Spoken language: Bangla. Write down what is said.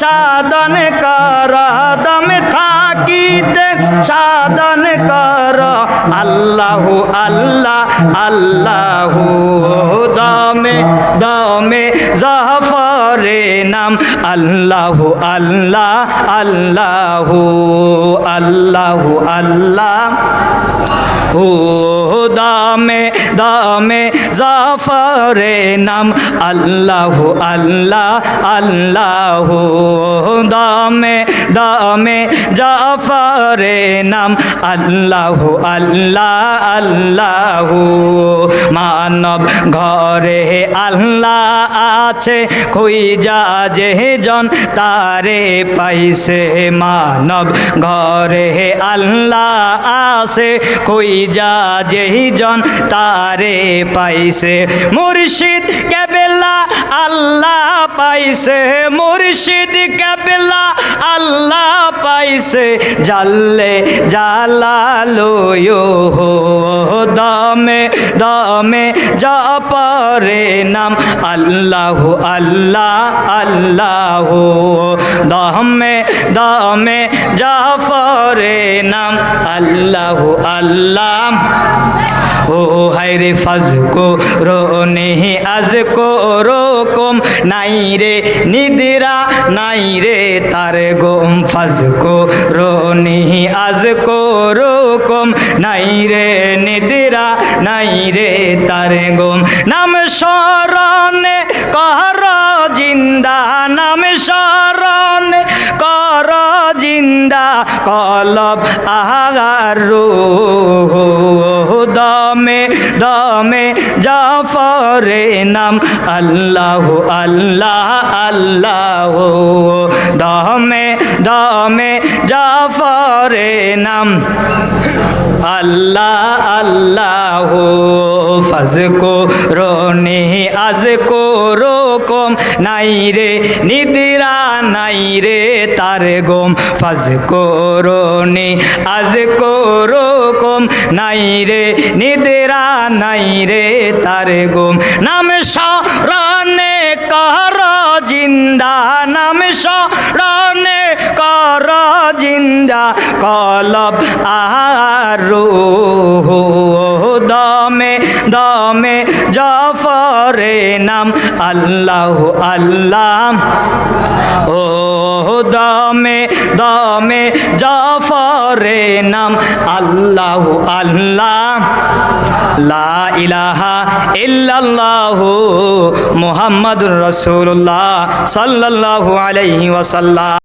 সাধন কর, দমে থাকিতে সাধন কর। আল্লাহু আল্লাহ, আল্লাহু দমে দমে জাফরে নাম। আল্লাহু আল্লাহ, আল্লাহু আল্লাহু আল্লাহ। দামে দামে জাফরে নাম আল্লাহ আল্লাহ আল্লাহ দামে দামে জাফরে নাম আল্লাহ আল্লাহ আল্লাহু। মানব ঘরে আল্লাহ আছে কই যা জন তারে পাইছে। মানব ঘরে আল্লাহ আছে কই যা জন তারে পাইছে। মুর্শিদ কেবেলা আল্লাহ পাইছে, মুর্শিদ কেবেলা আল্লাহ পাইছে। জাল্লে জালালো হো দমে যা পারে নাম আল্লাহ আল্লাহ আল্লাহ। দামে দামে যা পারে নাম আল্লাহ আল্লাহ। ও হায়রে ফাজ কো রোনে আজ কো রকম নাই রে নিদিরা, নাই রে তার গোম ফাজ কো রোনে আজ কো রকম নাই রে নিদিরা, নাই রে তার গোম। নাম স্মরণে কর জিন্দা, নাম স্মরণে কর জিন্দা, কলব আহার দমে দমে জাফরে নাম। আল্লাহ আল্লাহ আল্লাহ। দমে দমে জাফরে নাম। আল্লাহ আল্লাহ ফাজ কো রনে আজ কো রকম। নাই রে নিদিরা, নাই রে তার গোম। ফাজ কো রনে আজ কো রকম। নাই রে নিদিরা, নাই রে তার গোম। নাম স্মরণে কলব আরও দমে দমে জফরে নাম, আল্লাহ আল্লাহ ও দমে দমে জফরে নাম, আল্লাহ আল্লাহ লা ইলাহা ইল্লাল্লাহু মুহাম্মাদুর রাসূলুল্লাহ সাল্লাল্লাহু আলাইহি ওয়াসাল্লাম।